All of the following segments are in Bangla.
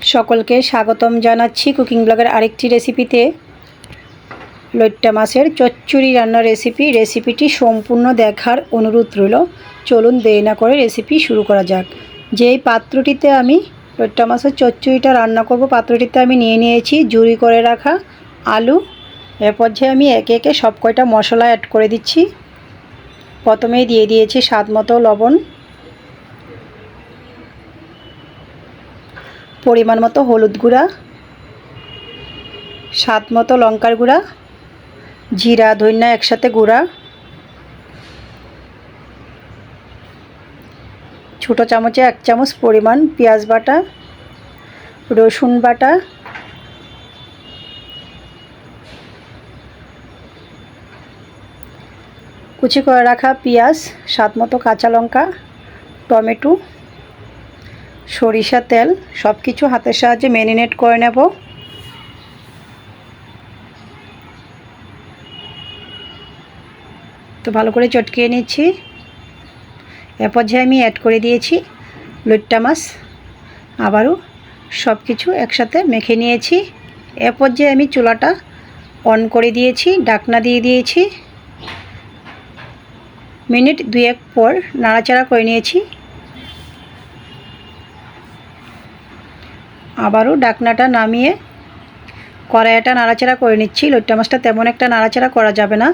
সকলকে স্বাগতম জানাচ্ছি কুকিং ব্লগের আরেকটি রেসিপিতে। লইট্টা মাছের চচ্চড়ি রান্নার রেসিপি, রেসিপিটি সম্পূর্ণ দেখার অনুরোধ রইল। চলুন দেরি না করে রেসিপি শুরু করা যাক। যেই পাত্রটিতে আমি লইট্টা মাছের চচ্চড়িটা রান্না করব, পাত্রটিতে আমি নিয়ে নিয়েছি জুড়ি করে রাখা আলু। এর পর্যায়ে আমি একে একে সব কয়টা মশলা অ্যাড করে দিচ্ছি। প্রথমেই দিয়ে দিয়েছি স্বাদ মতো লবণ। পরিমাণ মতো হলুদ গুঁড়া, স্বাদ মতো লঙ্কার গুঁড়া, জিরা, ধন্যা একসাথে গুঁড়া, ছোটো চামচে এক চামচ পরিমাণ পেঁয়াজ বাটা, রসুন বাটা, কুচি করে রাখা পেঁয়াজ, স্বাদ মতো কাঁচা লঙ্কা, টমেটো সরিষা তেল সব কিছু হাতের সাহায্যে ম্যারিনেট করে নেব। তো ভালো করে চটকিয়ে নিচ্ছি। এ পর্যায়ে আমি অ্যাড করে দিয়েছি লুট্টা মাছ। আবারও সব কিছু একসাথে মেখে নিয়েছি। এ পর্যায়ে আমি চুলাটা অন করে দিয়েছি, ডাকনা দিয়ে দিয়েছি। মিনিট দুয়েক পর নাড়াচাড়া করে নিয়েছি। আবারও ডাকনাটা নামিয়ে কড়াইটা নাড়াচাড়া করে নিচ্ছি। লইট্টা মাছটা তেমন একটা নাড়াচাড়া করা যাবে না।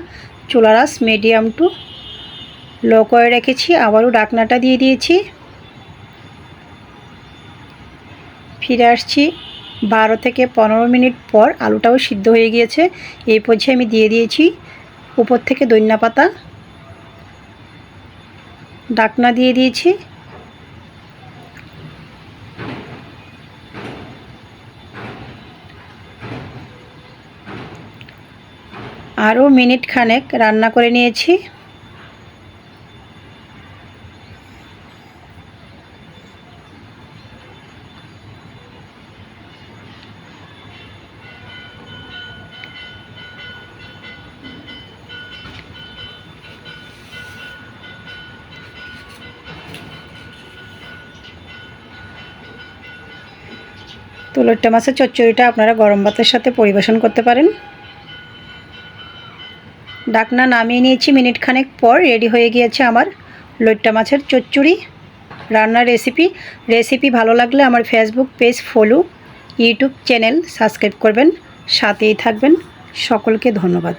চুলারাস মিডিয়াম টু লো করে রেখেছি। আবারও ডাকনাটা দিয়ে দিয়েছি। ফিরে আসছি বারো থেকে পনেরো মিনিট পর। আলুটাও সিদ্ধ হয়ে গিয়েছে। এই পর্যায়ে আমি দিয়ে দিয়েছি উপর থেকে দৈন্যা পাতা। ডাকনা দিয়ে দিয়েছি। আরও মিনিট খানেক রান্না করে নিয়েছি। তো লইট্টা মাছের চচ্চড়িটা আপনারা গরম ভাতের সাথে পরিবেশন করতে পারেন। ডাকনা নামিয়ে নিয়েছি মিনিট খানেক পর রেডি হয়ে গিয়েছে আমার লইট্টা মাছের চচ্চড়ি। রান্নার রেসিপি রেসিপি ভালো লাগলে আমার Facebook page follow YouTube channel subscribe করবেন। সাথেই থাকবেন। সকলকে ধন্যবাদ।